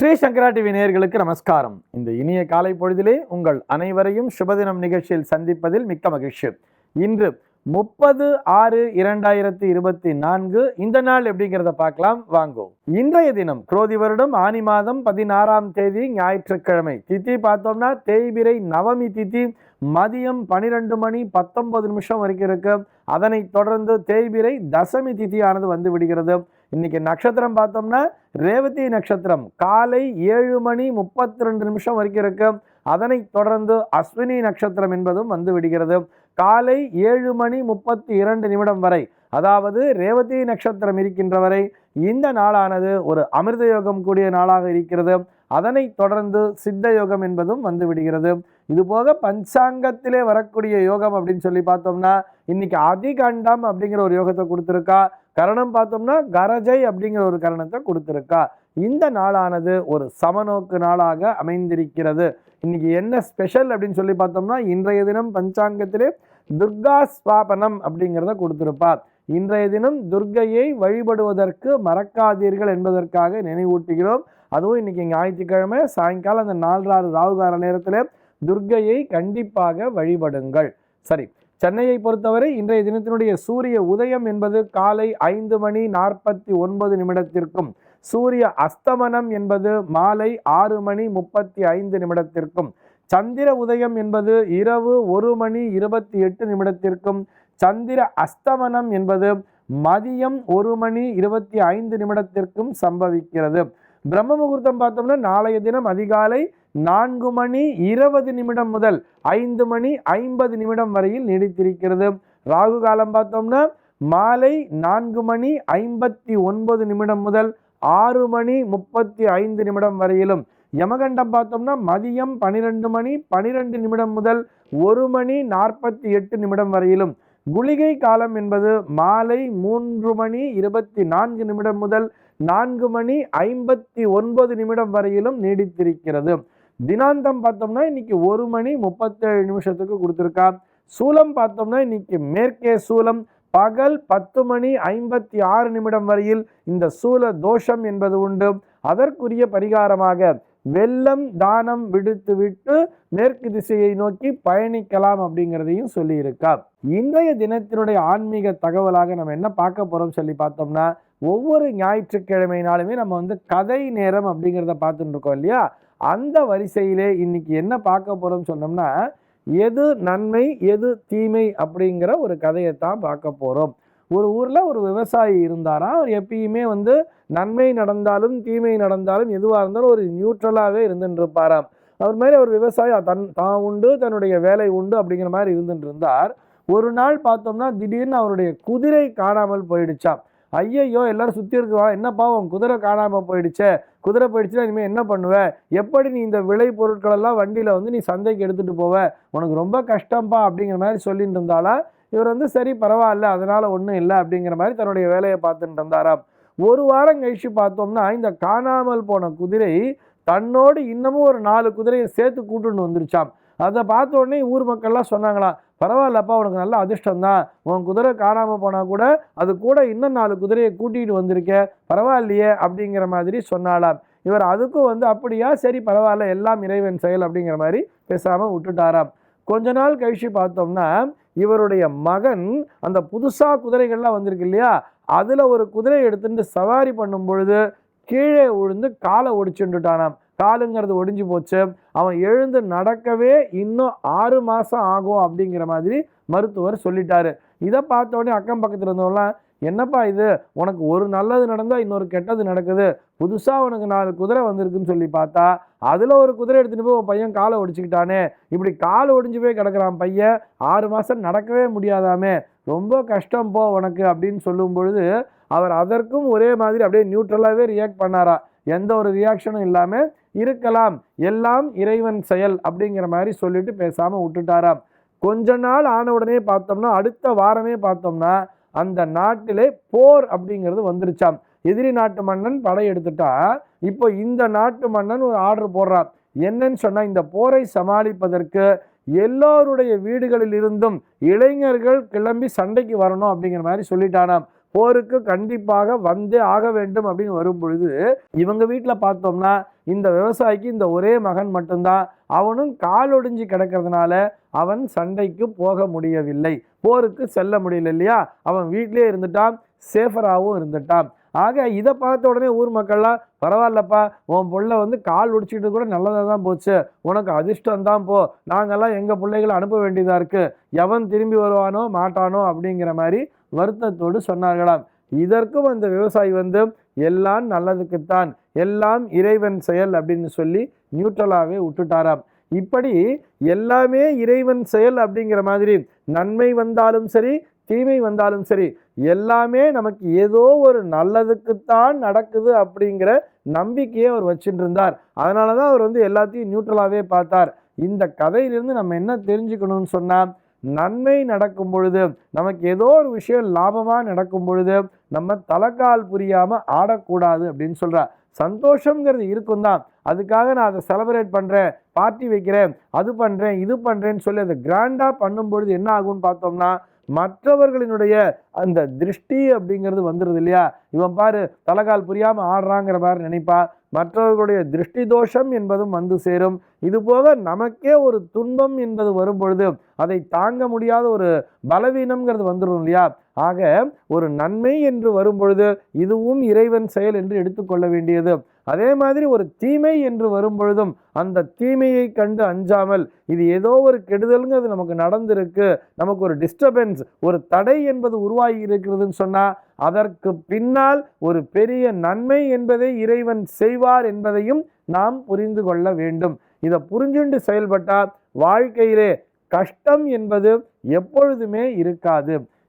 ஸ்ரீ சங்கரா TV நேயர்களுக்கு நமஸ்காரம். இந்த இனிய காலை பொழுதிலே உங்கள் அனைவரையும் சுபதினம் நிகழ்ச்சியில் சந்திப்பதில் மிக்க மகிழ்ச்சி. இன்று முப்பது ஆறு இரண்டாயிரத்தி இருபத்தி நான்கு இந்த நாள் எப்படிங்கிறத பார்க்கலாம். வாங்கோ. இன்றைய தினம் குரோதி வருடம் ஆனி மாதம் பதினாறாம் தேதி ஞாயிற்றுக்கிழமை. தித்தி பார்த்தோம்னா தேய்பிரை நவமி தித்தி மதியம் பனிரெண்டு மணி பத்தொன்பது நிமிஷம் வரைக்கும் இருக்கு. அதனைத் தொடர்ந்து தேய்பிரை தசமி திதியானது வந்து விடுகிறது. இன்னைக்கு நட்சத்திரம் பார்த்தோம்னா ரேவதி நட்சத்திரம். காலை ஏழு மணி முப்பத்தி ரெண்டு நிமிஷம் வரைக்கும் இருக்கு. அதனைத் தொடர்ந்து அஸ்வினி நட்சத்திரம் என்பதும் வந்து விடுகிறது. காலை ஏழு மணி முப்பத்தி இரண்டு நிமிடம் வரை அதாவது ரேவதி நட்சத்திரம் இருக்கின்ற வரை இந்த நாளானது ஒரு அமிர்த யோகம் கூடிய நாளாக இருக்கிறது. அதனைத் தொடர்ந்து சித்த யோகம் என்பதும் வந்து விடுகிறது. இதுபோக பஞ்சாங்கத்திலே வரக்கூடிய யோகம் அப்படின்னு சொல்லி பார்த்தோம்னா இன்னைக்கு அதிகண்டம் அப்படிங்கிற ஒரு யோகத்தை கொடுத்துருக்கா. கரணம் பார்த்தோம்னா கரஜை அப்படிங்கிற ஒரு கரணத்தை கொடுத்துருக்கா. இந்த நாளானது ஒரு சமநோக்கு நாளாக அமைந்திருக்கிறது. இன்னைக்கு என்ன ஸ்பெஷல் அப்படின்னு சொல்லி பார்த்தோம்னா இன்றைய தினம் பஞ்சாங்கத்திலே துர்கா ஸ்வாபனம் அப்படிங்கிறத கொடுத்துருப்பார் இன்றைய தினம் துர்க்கையை வழிபடுவதற்கு மறக்காதீர்கள் என்பதற்காக நினைவூட்டுகிறோம். அதுவும் இன்னைக்கு ஞாயிற்றுக்கிழமை சாயங்காலம் அந்த நாலராறு ராவுகார நேரத்தில் துர்க்கையை கண்டிப்பாக வழிபடுங்கள். சரி சென்னையை பொறுத்தவரை இன்றைய தினத்தினுடைய சூரிய உதயம் என்பது காலை ஐந்து மணி நாற்பத்தி ஒன்பது நிமிடத்திற்கும் சூரிய அஸ்தமனம் என்பது மாலை ஆறு மணி முப்பத்தி ஐந்து நிமிடத்திற்கும் சந்திர உதயம் என்பது இரவு ஒரு மணி இருபத்தி எட்டு நிமிடத்திற்கும் சந்திர அஸ்தமனம் என்பது மதியம் ஒரு மணி இருபத்தி ஐந்து நிமிடத்திற்கும் சம்பவிக்கிறது. பிரம்ம முகூர்த்தம் பார்த்தோம்னா நாளைய தினம் அதிகாலை நான்கு மணி இருபது நிமிடம் முதல் ஐந்து மணி ஐம்பது நிமிடம் வரையில் நீடித்திருக்கிறது. ராகு காலம் பார்த்தோம்னா மாலை நான்கு மணி ஐம்பத்தி ஒன்பது நிமிடம் முதல் ஆறு மணி முப்பத்தி ஐந்து நிமிடம் வரையிலும். யமகண்டம் பார்த்தோம்னா மதியம் பனிரெண்டு மணி பனிரெண்டு நிமிடம் முதல் ஒரு மணி நாற்பத்தி எட்டு நிமிடம் வரையிலும். குளிகை காலம் என்பது மாலை மூன்று மணி இருபத்தி நான்கு நிமிடம் முதல் நான்கு மணி ஐம்பத்தி ஒன்பது நிமிடம் வரையிலும் நீடித்திருக்கிறது. தினாந்தம் பார்த்தோம்னா இன்னைக்கு ஒரு மணி முப்பத்தேழு நிமிஷத்துக்கு கொடுத்துருக்கா. சூலம் பார்த்தோம்னா இன்னைக்கு மேற்கே சூலம். பகல் பத்து மணி ஐம்பத்தி ஆறு நிமிடம் வரையில் இந்த சூல தோஷம் என்பது உண்டு. அதற்குரிய பரிகாரமாக வெள்ளம் தானம் விடுத்து விட்டு மேற்கு திசையை நோக்கி பயணிக்கலாம் அப்படிங்கிறதையும் சொல்லியிருக்கார். இன்றைய தினத்தினுடைய ஆன்மீக தகவலாக நம்ம என்ன பார்க்க போறோம் சொல்லி பார்த்தோம்னா ஒவ்வொரு ஞாயிற்றுக்கிழமைனாலுமே நம்ம வந்து கதை நேரம் அப்படிங்கிறத பார்த்துட்டு இருக்கோம் இல்லையா? அந்த வரிசையிலே இன்னைக்கு என்ன பார்க்க போறோம் சொன்னோம்னா எது நன்மை எது தீமை அப்படிங்கிற ஒரு கதையை தான் பார்க்க போறோம். ஒரு ஊரில் ஒரு விவசாயி இருந்தாராம் அவர் எப்பயுமே வந்து நன்மை நடந்தாலும் தீமை நடந்தாலும் எதுவாக இருந்தாலும் ஒரு நியூட்ரலாகவே இருந்துட்டு இருப்பாராம் அவர் மாதிரி ஒரு விவசாயி தன் தான் உண்டு தன்னுடைய வேலை உண்டு அப்படிங்கிற மாதிரி இருந்துட்டு இருந்தார் ஒரு நாள் பார்த்தோம்னா திடீர்னு அவருடைய குதிரை காணாமல் போயிடுச்சாம். ஐயையோ எல்லாரும் சுற்றி இருக்கிறவா என்னப்பா உன் குதிரை காணாமல் போயிடுச்சே. குதிரை போயிடுச்சுன்னா இனிமேல் என்ன பண்ணுவ? எப்படி நீ இந்த விளை பொருட்களெல்லாம் வண்டியில் வந்து நீ சந்தைக்கு எடுத்துகிட்டு போவ? உனக்கு ரொம்ப கஷ்டம்ப்பா அப்படிங்கிற மாதிரி சொல்லிட்டு இருந்தாலும் இவர் வந்து சரி பரவாயில்ல அதனால் ஒன்றும் இல்லை அப்படிங்கிற மாதிரி தன்னுடைய வேலையை பார்த்துட்டு இருந்தாராம். ஒரு வாரம் கழிச்சு பார்த்தோம்னா இந்த காணாமல் போன குதிரை தன்னோடு இன்னமும் ஒரு நாலு குதிரையை சேர்த்து கூட்டுன்னு வந்துருச்சாம். அதை பார்த்த உடனே ஊர் மக்கள்லாம் சொன்னாங்களாம் பரவாயில்லப்பா உனக்கு நல்ல அதிர்ஷ்டம் தான். உன் குதிரை காணாமல் போனால் கூட அது கூட இன்னும் நாலு குதிரையை கூட்டிகிட்டு வந்திருக்க. பரவாயில்லையே அப்படிங்கிற மாதிரி சொன்னாலாம் இவர் அதுக்கும் வந்து அப்படியா? சரி பரவாயில்ல எல்லாம் இறைவன் செயல் அப்படிங்கிற மாதிரி பேசாமல் விட்டுட்டாராம். கொஞ்ச நாள் கழிச்சு பார்த்தோம்னா இவருடைய மகன் அந்த புதுசாக குதிரைகள்லாம் வந்திருக்கு இல்லையா? அதில் ஒரு குதிரையை எடுத்துட்டு சவாரி பண்ணும் பொழுது கீழே விழுந்து காலை ஒடிச்சுட்டுட்டானாம். காலுங்கிறது ஒடிஞ்சு போச்சு. அவன் எழுந்து நடக்கவே இன்னும் ஆறு மாதம் ஆகும் அப்படிங்கிற மாதிரி மருத்துவர் சொல்லிட்டாரு. இதை பார்த்த உடனே அக்கம் பக்கத்தில் இருந்தவங்களாம் என்னப்பா இது? உனக்கு ஒரு நல்லது நடந்தால் இன்னொரு கெட்டது நடக்குது. புதுசாக உனக்கு நாலு குதிரை வந்திருக்குன்னு சொல்லி பார்த்தா அதில் ஒரு குதிரை எடுத்துகிட்டு போய் உன் பையன் காலை ஒடிச்சிக்கிட்டானே. இப்படி கால் ஒடிஞ்சு போய் கிடக்குறான் பையன். ஆறு மாதம் நடக்கவே முடியாதாமே. ரொம்ப கஷ்டம் போ உனக்கு அப்படின்னு சொல்லும் பொழுது அவர் அதற்கும் ஒரே மாதிரி அப்படியே நியூட்ரலாகவே ரியாக்ட் பண்ணாரா. எந்த ஒரு ரியாக்ஷனும் இல்லாமல் இருக்கலாம் எல்லாம் இறைவன் செயல் அப்படிங்கிற மாதிரி சொல்லிட்டு பேசாமல் விட்டுட்டாராம். கொஞ்ச நாள் ஆன உடனே பார்த்தோம்னா அடுத்த வாரமே பார்த்தோம்னா அந்த நாட்டிலே போர் அப்படிங்கிறது வந்துருச்சாம். எதிரி நாட்டு மன்னன் படையெடுத்துட்டா இப்போ இந்த நாட்டு மன்னன் ஒரு ஆர்டர் போடுறான். என்னன்னு சொன்னால் இந்த போரை சமாளிப்பதற்கு எல்லோருடைய வீடுகளில் இருந்தும் இளைஞர்கள் கிளம்பி சண்டைக்கு வரணும் அப்படிங்கிற மாதிரி சொல்லிட்டானாம். போருக்கு கண்டிப்பாக வந்தே ஆக வேண்டும் அப்படின்னு வரும் பொழுது இவங்க வீட்டில் பார்த்தோம்னா இந்த விவசாயிக்கு இந்த ஒரே மகன் மட்டும்தான். அவனும் கால் ஒடிஞ்சு கிடக்கிறதுனால அவன் சண்டைக்கு போக முடியவில்லை. போருக்கு செல்ல முடியல இல்லையா? அவன் வீட்டிலே இருந்துட்டான் சேஃபராகவும் இருந்துட்டான். ஆக இதை பார்த்த உடனே ஊர் மக்கள்லாம் பரவாயில்லப்பா உன் பிள்ளை வந்து கால் ஒடிச்சிட்டு கூட நல்லதாக தான் போச்சு. உனக்கு அதிர்ஷ்டம் தான் போ. நாங்கெல்லாம் எங்கள் பிள்ளைகளை அனுப்ப வேண்டியதாக இருக்குது எவன் திரும்பி வருவானோ மாட்டானோ அப்படிங்கிற மாதிரி வருத்தத்தோடு சொன்னார்களாம். இதற்கும் அந்த விவசாயி வந்து எல்லாம் நல்லதுக்குத்தான் எல்லாம் இறைவன் செயல் அப்படின்னு சொல்லி நியூட்ரலாகவே விட்டுட்டாராம். இப்படி எல்லாமே இறைவன் செயல் அப்படிங்கிற மாதிரி நன்மை வந்தாலும் சரி தீமை வந்தாலும் சரி எல்லாமே நமக்கு ஏதோ ஒரு நல்லதுக்குத்தான் நடக்குது அப்படிங்கிற நம்பிக்கையை அவர் வச்சுட்டு இருந்தார். அதனால தான் அவர் வந்து எல்லாத்தையும் நியூட்ரலாகவே பார்த்தார். இந்த கதையிலிருந்து நம்ம என்ன தெரிஞ்சுக்கணும்னு சொன்னால் நன்மை நடக்கும் பொழுது நமக்கு ஏதோ ஒரு விஷயம் லாபமாக நடக்கும் பொழுது நம்ம தலைக்கால் புரியாமல் ஆடக்கூடாது அப்படின்னு சொல்கிறார் சந்தோஷங்கிறது இருக்கும் தான். அதுக்காக நான் அதை செலப்ரேட் பண்ணுறேன் பார்ட்டி வைக்கிறேன் அது பண்ணுறேன் இது பண்ணுறேன்னு சொல்லி அதை கிராண்டாக பண்ணும்பொழுது என்ன ஆகும்னு பார்த்தோம்னா மற்றவர்களினுடைய அந்த திருஷ்டி அப்படிங்கிறது வந்துடுது இல்லையா? இவன் பாரு தலைகால் புரியாமல் ஆடுறாங்கிற மாதிரி நினைப்பா. மற்றவர்களுடைய திருஷ்டி தோஷம் என்பதும் வந்து சேரும். இதுபோக நமக்கே ஒரு துன்பம் என்பது வரும் பொழுது அதை தாங்க முடியாத ஒரு பலவீனம்ங்கிறது வந்துடும் இல்லையா? ஆக ஒரு நன்மை என்று வரும் பொழுது இதுவும் இறைவன் செயல் என்று எடுத்துக்கொள்ள வேண்டியது. அதே மாதிரி ஒரு தீமை என்று வரும்பொழுதும் அந்த தீமையை கண்டு அஞ்சாமல் இது ஏதோ ஒரு கெடுதல்ங்கிறது நமக்கு நடந்திருக்கு. நமக்கு ஒரு டிஸ்டர்பன்ஸ் ஒரு தடை என்பது உருவாகி இருக்கிறதுன்னு சொன்னால் அதற்கு பின்னால் ஒரு பெரிய நன்மை என்பதை இறைவன் செய்வார் என்பதையும் நாம் புரிந்து கொள்ள வேண்டும். இதை புரிஞ்சுண்டு செயல்பட்டால் வாழ்க்கையிலே கஷ்டம் என்பது எப்பொழுதுமே இருக்காது.